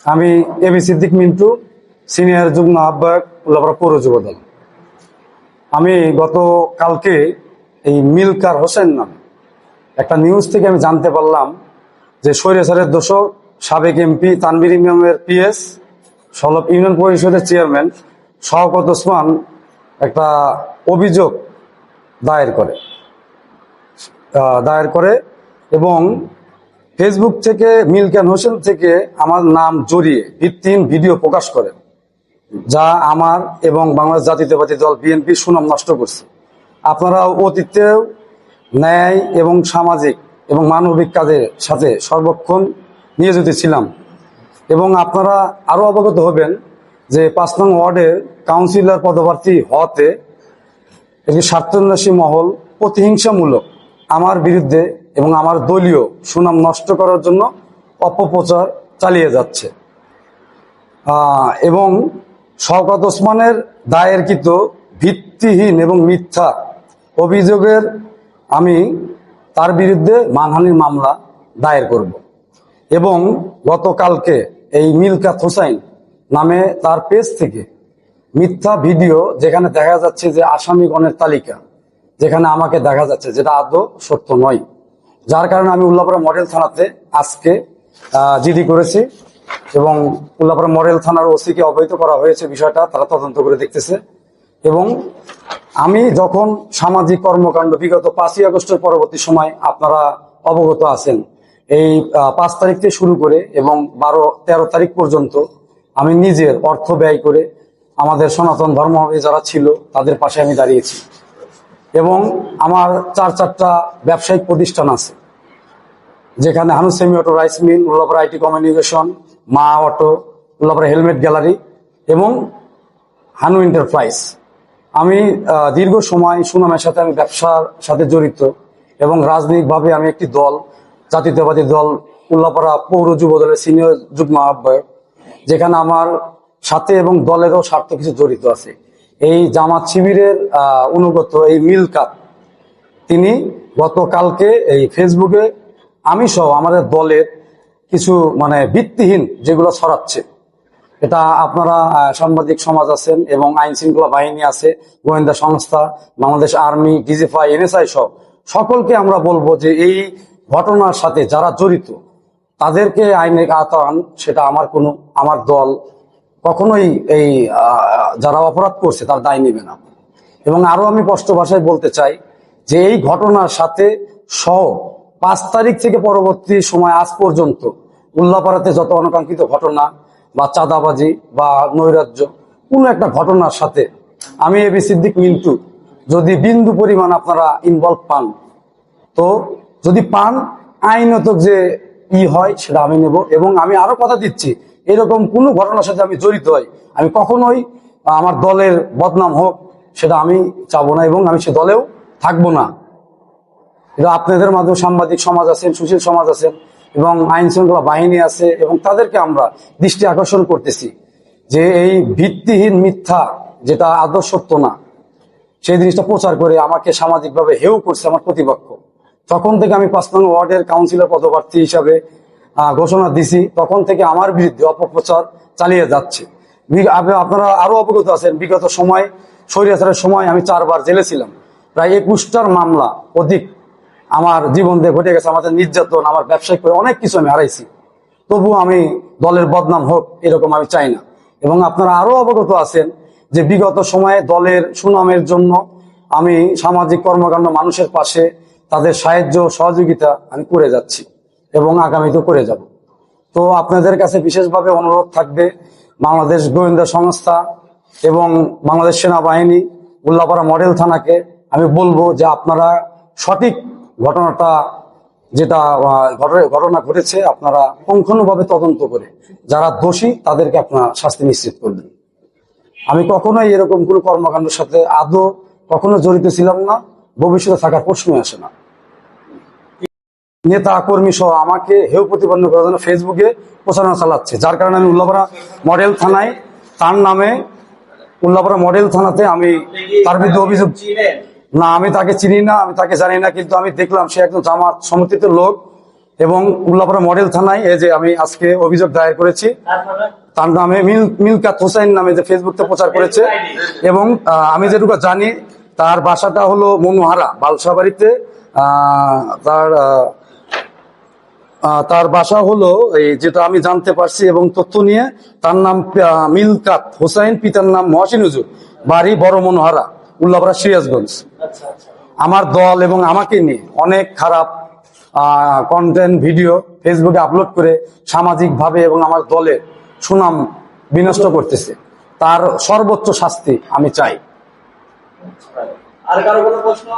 আমি AB Siddique Mintu, senior যুগ্ম আহ্বায়ক উল্লাপাড়া পৌর যুবদল আমি গত কালকে এই মিলকার হোসেন নামে একটা নিউজ থেকে আমি জানতে পারলাম যে স্বৈরাচারের দোষক সাবেক এমপি তানবির ইমামের পিএস, সলভ ইউনিয়ন পরিষদের চেয়ারম্যান শওকত ওসমান একটা অভিযোগ দায়ের করে দায়ের করে এবং ফেসবুক থেকে মিল্কান হোসেন থেকে আমার নাম জড়িয়ে ভিত্তিহীন ভিডিও প্রকাশ করে যা আমার এবং বাংলাদেশ জাতীয়তাবাদী দল বিএনপি সুনাম নষ্ট করছে। আপনারা অতীতেও ন্যায় এবং সামাজিক এবং মানবিক কাজের সাথে সর্বক্ষণ নিয়োজিত ছিলাম। এবং আপনারা আরও অবগত হবেন যে পাঁচ নং ওয়ার্ডের কাউন্সিলর পদপ্রার্থী হওয়াতে একটি স্বার্থন্বেষী মহল প্রতিহিংসামূলক আমার বিরুদ্ধে এবং আমার দলীয় সুনাম নষ্ট করার জন্য অপপ্রচার চালিয়ে যাচ্ছে। এবং শওকত ওসমানের দায়েরকৃত ভিত্তিহীন এবং মিথ্যা অভিযোগের আমি তার বিরুদ্ধে মানহানির মামলা দায়ের করব। এবং গতকালকে এই মিলকাত হোসাইন নামে তার পেজ থেকে মিথ্যা ভিডিও যেখানে দেখা যাচ্ছে যে আসামিগণের তালিকা, যেখানে আমাকে দেখা যাচ্ছে যেটা আদৌ সত্য নয়। যার কারণে আমি উল্লাপাড়া মডেল থানাতে আজকে জিডি করেছি এবং উল্লাপাড়া মডেল থানার ওসিকে অবহিত করা হয়েছে বিষয়টা, তারা তদন্ত করে দেখতেছে। এবং আমি যখন সামাজিক কর্মকাণ্ড বিগত পাঁচই আগস্টের পরবর্তী সময় আপনারা অবগত আছেন, এই পাঁচ তারিখ থেকে শুরু করে এবং বারো, তেরো তারিখ পর্যন্ত আমি নিজের অর্থ ব্যয় করে আমাদের সনাতন ধর্মাবলী যারা ছিল, তাদের পাশে আমি দাঁড়িয়েছি। এবং আমার চার চারটা ব্যবসায়িক প্রতিষ্ঠান আছে। যেখানে Hanus semi auto, rice mill, Ullapara IT communication, মা অটো, উল্লাপাড়া হেলমেট গ্যালারি এবং হানু এন্টারপ্রাইজ। আমি দীর্ঘ সময় সুনামের সাথে আমি ব্যবসার সাথে জড়িত এবং রাজনৈতিকভাবে আমি একটি দল, জাতীয়তাবাদী দল, উল্লাপাড়া পৌর যুব দলের সিনিয়র যুগ্ম আহ্বায়ক, যেখানে আমার সাথে এবং দলেরও স্বার্থ কিছু জড়িত আছে। এই জামাত শিবিরের অনুগত এই মিলকাত তিনি গতকালকে এই ফেসবুকে আমি সহ আমাদের দলের কিছু মানে ভিত্তিহীন যেগুলো ছড়াচ্ছে, এটা আপনারা সাংবাদিক সমাজ আছেন এবং আইন শৃঙ্খলা বাহিনী আছে, গোয়েন্দা সংস্থা, বাংলাদেশ আর্মি, ডিজিফাই, এনএসআই সহ সকলকে আমরা বলব যে এই ঘটনার সাথে যারা জড়িত, তাদেরকে আইনে আতান সেটা আমার কোনো, আমার দল কখনোই এই যারা অপরাধ করছে তার দায় নেবে না। এবং আরও আমি স্পষ্ট ভাষায় বলতে চাই যে এই ঘটনার সাথে সহ পাঁচ তারিখ থেকে পরবর্তী সময় আজ পর্যন্ত উল্লাপাড়াতে যত অনাকাঙ্ক্ষিত ঘটনা বা চাঁদাবাজি বা নৈরাজ্য, কোনো একটা ঘটনার সাথে আমি এবি সিদ্দিক মিন্টু যদি বিন্দু পরিমাণ আপনারা ইনভলভ পান, তো যদি পান, আইনত যে ই হয় সেটা আমি নেব। এবং আমি আরও কথা দিচ্ছি এরকম কোনো ঘটনার সাথে আমি জড়িত হই। আমি কখনোই আমার দলের বদনাম হোক, সেটা আমি চাবো না এবং আমি সে দলেও থাকব না। এটা আপনাদের মাধ্যমে সাংবাদিক সমাজ আছেন, সুশীল সমাজ আছেন এবং আইন শৃঙ্খলা বাহিনী আছে এবং তাদেরকে আমরা দৃষ্টি আকর্ষণ করতেছি যে এই ভিত্তিহীন মিথ্যা যেটা আদর্শ সত্য না, সেই জিনিসটা প্রচার করে আমাকে সামাজিকভাবে হেউ করছে আমার প্রতিপক্ষ। তখন থেকে আমি পাঁচ নং ওয়ার্ডের কাউন্সিলর পদপ্রার্থী হিসাবে ঘোষণা দিছি, তখন থেকে আমার বিরুদ্ধে অপপ্রচার চালিয়ে যাচ্ছে। আপনারা আরও অবগত আছেন, বিগত সময় স্বৈরাচারের সময় আমি চারবার জেলে ছিলাম। প্রায় একুশটার মামলা অধিক আমার জীবন দিয়ে ঘটে গেছে, আমাদের নির্যাতন, আমার ব্যবসায়িক করে অনেক কিছু আমি হারাইছি। তবু আমি দলের বদনাম হোক, এরকম আমি চাই না। এবং আপনারা আরও অবগত আছেন যে বিগত সময়ে দলের সুনামের জন্য আমি সামাজিক কর্মকাণ্ড মানুষের পাশে তাদের সাহায্য, সহযোগিতা আমি করে যাচ্ছি। এবং আগামীতেও করে যাব। তো আপনাদের কাছে বিশেষভাবে অনুরোধ থাকবে বাংলাদেশ গোয়েন্দা সংস্থা এবং বাংলাদেশ সেনাবাহিনী উল্লাপাড়া মডেল থানাকে আমি বলব যে আপনারা সঠিক ঘটনাটা যেটা ঘটনা ঘটেছে আপনারা পুঙ্খানুভাবে তদন্ত করে যারা দোষী তাদেরকে আপনারা শাস্তি নিশ্চিত করবেন আমি কখনোই এরকম কোনো কর্মকাণ্ডের সাথে আদৌ কখনো জড়িত ছিলাম না, ভবিষ্যতে থাকার প্রশ্নই আসে না। নেতা কর্মী সহ আমাকে হেউ প্রতিপন্ন করার জন্য ফেসবুকে প্রচারণা চালাচ্ছে। যার কারণে আমি উল্লাপাড়া মডেল থানায় তার নামে উল্লাপাড়া মডেল থানাতে আমি তার বিরুদ্ধে অভিযোগ না, আমি তাকে চিনি না, আমি তাকে জানি না, কিন্তু আমি দেখলাম সে একজন জামাত সমর্থিত লোক এবং উল্লাপাড়া মডেল থানায় এই যে আমি আজকে অভিযোগ দায়ের করেছি, তার নামে মিল, মিলকাত হোসাইন নামে যে ফেসবুকে প্রচার করেছে এবং আমি যেটুকু জানি, তার বাসাটা হলো মনোহারা, বালসাবাড়িতে তার তার বাসা হলো এই যেটা আমি জানতে পারছি এবং তথ্য নিয়ে তার নাম মিলকাত হোসেন পিতার নাম মহসিন হুজুর বাড়ি বড় মনোহারা উল্লাপাড়া সিরাজগঞ্জ। আচ্ছা আচ্ছা। আমার দল এবং আমাকে নিয়ে অনেক খারাপ কন্টেন্ট ভিডিও ফেসবুকে আপলোড করে সামাজিকভাবে এবং আমার দলের সুনাম বিনষ্ট করতেছে। তার সর্বোচ্চ শাস্তি আমি চাই। আর কারও কোনো প্রশ্ন?